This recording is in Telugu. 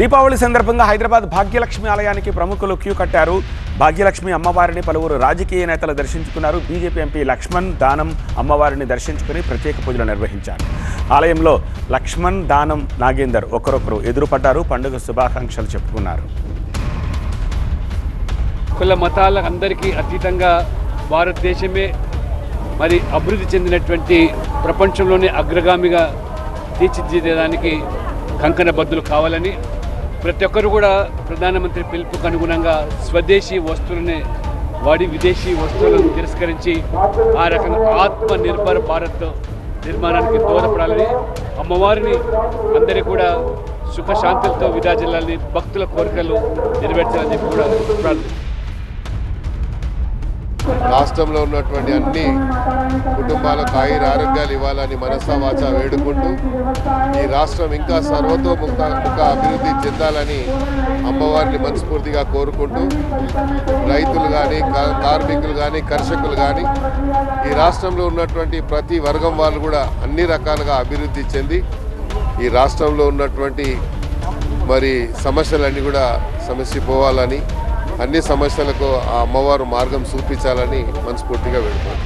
దీపావళి సందర్భంగా హైదరాబాద్ భాగ్యలక్ష్మి ఆలయానికి ప్రముఖులు క్యూ కట్టారు. భాగ్యలక్ష్మి అమ్మవారిని పలువురు రాజకీయ నేతలు దర్శించుకున్నారు. బీజేపీ ఎంపీ లక్ష్మణ్ దానం అమ్మవారిని దర్శించుకుని ప్రత్యేక పూజలు నిర్వహించారు. ఆలయంలో లక్ష్మణ్ దానం నాగేందర్ ఒకరొకరు ఎదురుపడ్డారు. పండుగ శుభాకాంక్షలు చెప్పుకున్నారు. కుల మతాల అందరికీ అతీతంగా భారతదేశమే మరి అభివృద్ధి చెందినటువంటి ప్రపంచంలోనే అగ్రగామిగా తీర్చిదిద్దడానికి కంకణ బద్దులు కావాలని ప్రతి ఒక్కరు కూడా ప్రధానమంత్రి పిలుపుకు అనుగుణంగా స్వదేశీ వస్తువులనే వాడి విదేశీ వస్తువులను తిరస్కరించి ఆ రకంగా ఆత్మ నిర్భర్ భారత్ నిర్మాణానికి దూరపడాలని అమ్మవారిని అందరి కూడా సుఖశాంతులతో విరాజిల్లాలని భక్తుల కోరికలు నెరవేర్చాలని చెప్పి కూడా ప్రార్థన రాష్ట్రంలో ఉన్నటువంటి అన్ని కుటుంబాలకు ఆయుర ఆరోగ్యాలు ఇవ్వాలని మనసా వాచ వేడుకుంటూ ఈ రాష్ట్రం ఇంకా సర్వతోముఖ ముఖ అభివృద్ధి చెందాలని అమ్మవారిని మనస్ఫూర్తిగా కోరుకుంటూ రైతులు కానీ కార్మికులు కానీ కర్షకులు కానీ ఈ రాష్ట్రంలో ఉన్నటువంటి ప్రతి వర్గం వాళ్ళు కూడా అన్ని రకాలుగా అభివృద్ధి చెంది ఈ రాష్ట్రంలో ఉన్నటువంటి మరి సమస్యలన్నీ కూడా సమస్య పోవాలని అన్ని సమస్యలకు ఆ అమ్మవారు మార్గం చూపించాలని మనస్ఫూర్తిగా వెళ్తున్నాను